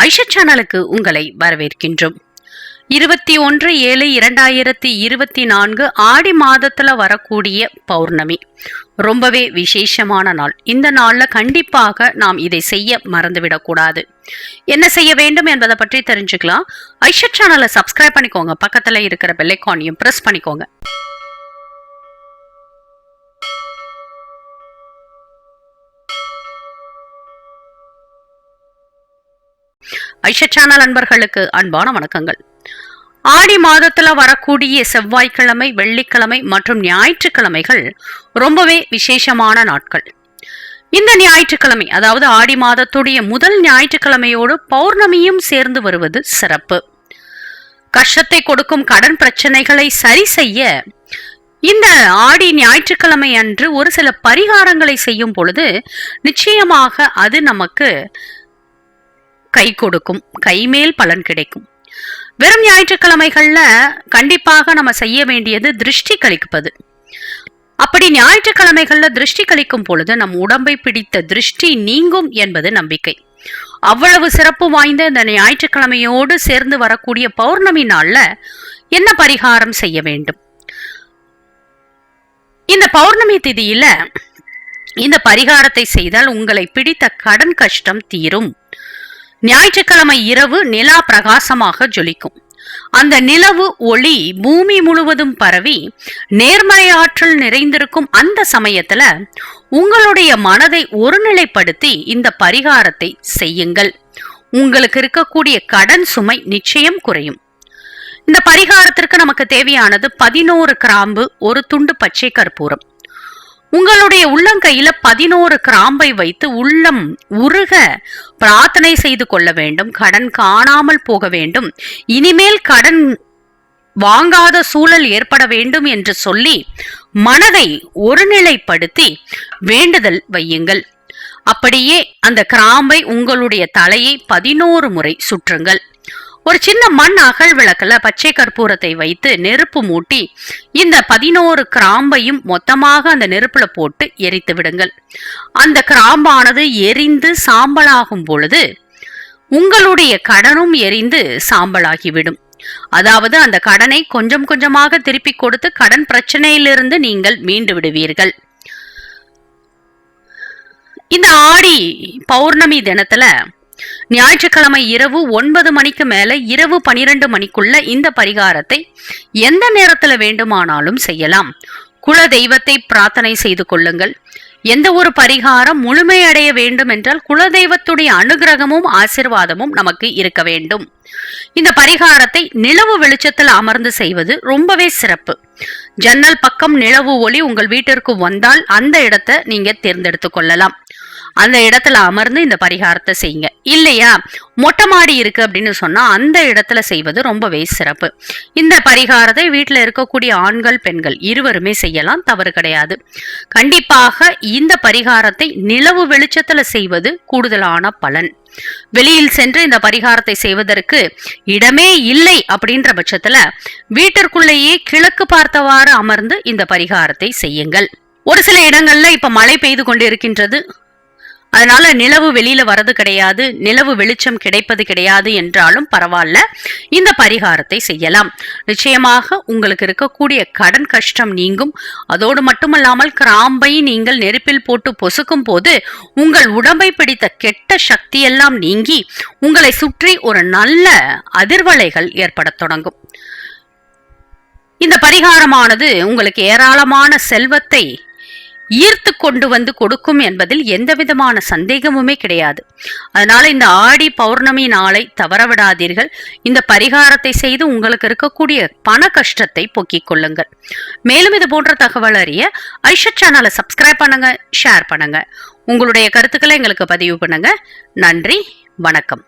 ஐஷா சேனலுக்கு உங்களை வரவேற்கின்றோம். இருபத்தி ஒன்று ஏழு இரண்டாயிரத்தி இருபத்தி நான்கு ஆடி மாதத்துல வரக்கூடிய பௌர்ணமி. ரொம்பவே விசேஷமான நாள். இந்த நாள்ல கண்டிப்பாக நாம் இதை செய்ய மறந்துவிடக்கூடாது. என்ன செய்ய வேண்டும் என்பதை பற்றி தெரிஞ்சுக்கலாம். ஐஷா சேனலை சப்ஸ்கிரைப் பண்ணிக்கோங்க. பக்கத்துல இருக்கிற பெல்லைக்கானையும் பிரஸ் பண்ணிக்கோங்க. ஐஷா சேனல் அன்பர்களுக்கு அன்பான வணக்கங்கள். ஆடி மாதத்துல வரக்கூடிய செவ்வாய்க்கிழமை வெள்ளிக்கிழமை மற்றும் ஞாயிற்றுக்கிழமைகள் ரொம்பவே விசேஷமான நாட்கள். இந்த ஞாயிற்றுக்கிழமை அதாவது ஆடி மாதத்துடைய முதல் ஞாயிற்றுக்கிழமையோடு பௌர்ணமியும் சேர்ந்து வருவது சிறப்பு. கஷ்டத்தை கொடுக்கும் கடன் பிரச்சனைகளை சரி செய்ய இந்த ஆடி ஞாயிற்றுக்கிழமை அன்று ஒரு சில பரிகாரங்களை செய்யும் பொழுது நிச்சயமாக அது நமக்கு கை கொடுக்கும். கைமேல் பலன் கிடைக்கும். வெறும் ஞாயிற்றுக்கிழமைகள்ல கண்டிப்பாக நம்ம செய்ய வேண்டியது திருஷ்டி கழிப்பது. அப்படி ஞாயிற்றுக்கிழமைகள்ல திருஷ்டி கழிக்கும் பொழுது நம் உடம்பை பிடித்த திருஷ்டி நீங்கும் என்பது நம்பிக்கை. அவ்வளவு சிறப்பு வாய்ந்த இந்த ஞாயிற்றுக்கிழமையோடு சேர்ந்து வரக்கூடிய பௌர்ணமி நாள்ல என்ன பரிகாரம் செய்ய வேண்டும்? இந்த பௌர்ணமி திதியில இந்த பரிகாரத்தை செய்தால் உங்களை பிடித்த கடன் கஷ்டம் தீரும். ஞாயிற்றுக்கிழமை இரவு நிலா பிரகாசமாக ஜொலிக்கும். அந்த நிலவு ஒளி பூமி முழுவதும் பரவி நேர்மறை ஆற்றல் நிறைந்திருக்கும் அந்த சமயத்துல உங்களுடைய மனதை ஒருநிலைப்படுத்தி இந்த பரிகாரத்தை செய்யுங்கள். உங்களுக்கு இருக்கக்கூடிய கடன் சுமை நிச்சயம் குறையும். இந்த பரிகாரத்திற்கு நமக்கு தேவையானது பதினோரு கிராம்பு ஒரு துண்டு பச்சை கற்பூரம். உங்களுடைய உள்ளங்கையில பதினோரு கிராம்பை வைத்து உள்ளம் உருக பிரார்த்தனை செய்து கொள்ள வேண்டும். கடன் காணாமல் போக வேண்டும். இனிமேல் கடன் வாங்காத சூழல் ஏற்பட வேண்டும் என்று சொல்லி மனதை ஒருநிலைப்படுத்தி வேண்டுதல் வையுங்கள். அப்படியே அந்த கிராம்பை உங்களுடைய தலையை பதினோரு முறை சுற்றுங்கள். ஒரு சின்ன மண் அகல் விளக்குல பச்சை கற்பூரத்தை வைத்து நெருப்பு மூட்டி இந்த பதினோரு கிராம்பையும் மொத்தமாக அந்த நெருப்புல போட்டு எரித்து விடுங்கள். அந்த கிராம்பானது எரிந்து சாம்பலாகும் பொழுது உங்களுடைய கடனும் எரிந்து சாம்பலாகிவிடும். அதாவது அந்த கடனை கொஞ்சம் கொஞ்சமாக திருப்பி கொடுத்து கடன் பிரச்சனையிலிருந்து நீங்கள் மீண்டு விடுவீர்கள். இந்த ஆடி பௌர்ணமி தினத்துல ஞாயிற்றுக்கிழமை இரவு ஒன்பது மணிக்கு மேல இரவு பனிரெண்டு மணிக்குள்ள இந்த பரிகாரத்தை எந்த நேரத்துல வேண்டுமானாலும் செய்யலாம். குல தெய்வத்தை பிரார்த்தனை செய்து கொள்ளுங்கள். எந்த ஒரு பரிகாரம் முழுமையடைய வேண்டும் என்றால் குலதெய்வத்துடைய அனுகிரகமும் ஆசிர்வாதமும் நமக்கு இருக்க வேண்டும். இந்த பரிகாரத்தை நிலவு வெளிச்சத்தில் அமர்ந்து செய்வது ரொம்பவே சிறப்பு. ஜன்னல் பக்கம் நிலவு ஒளி உங்கள் வீட்டிற்கு வந்தால் அந்த இடத்தை நீங்க தேர்ந்தெடுத்து கொள்ளலாம். அந்த இடத்துல அமர்ந்து இந்த பரிகாரத்தை செய்யுங்க. இல்லையா? மொட்டை மாடி இருக்கு அப்படின்னு சொன்னா அந்த இடத்துல செய்வது ரொம்பவே சிறப்பு. இந்த பரிகாரத்தை வீட்டில் இருக்கக்கூடிய ஆண்கள் பெண்கள் இருவருமே செய்யலாம் தவறு கிடையாது. கண்டிப்பாக இந்த பரிகாரத்தை நிலவு வெளிச்சத்துல செய்வது கூடுதலான பலன். வெளியில் சென்று இந்த பரிகாரத்தை செய்வதற்கு இடமே இல்லை அப்படின்ற பட்சத்துல வீட்டிற்குள்ளேயே கிழக்கு பார்த்தவாறு அமர்ந்து இந்த பரிகாரத்தை செய்யுங்கள். ஒரு சில இடங்கள்ல இப்ப மழை பெய்து கொண்டு இருக்கின்றது அதனால நிலவு வெளியில வரது கிடையாது நிலவு வெளிச்சம் கிடைப்பது கிடையாது என்றாலும் பரவாயில்ல இந்த பரிகாரத்தை செய்யலாம். நிச்சயமாக உங்களுக்கு இருக்கக்கூடிய கடன் கஷ்டம் நீங்கும். அதோடு மட்டுமல்லாமல் கிராம்பை நீங்கள் நெருப்பில் போட்டு பொசுக்கும் போது உங்கள் உடம்பை பிடித்த கெட்ட சக்தியெல்லாம் நீங்கி உங்களை சுற்றி ஒரு நல்ல அதிர்வலைகள் ஏற்படத் தொடங்கும். இந்த பரிகாரமானது உங்களுக்கு ஏராளமான செல்வத்தை ஈர்த்து கொண்டு வந்து கொடுக்கும் என்பதில் எந்த விதமான சந்தேகமுமே கிடையாது. அதனால இந்த ஆடி பௌர்ணமி நாளை தவறவிடாதீர்கள். இந்த பரிகாரத்தை செய்து உங்களுக்கு இருக்கக்கூடிய பண கஷ்டத்தை போக்கிக் கொள்ளுங்கள். மேலும் இது போன்ற தகவல் அறிய ஐஷா சேனலை சப்ஸ்கிரைப் பண்ணுங்க ஷேர் பண்ணுங்க. உங்களுடைய கருத்துக்களை எங்களுக்கு பதிவு பண்ணுங்க. நன்றி வணக்கம்.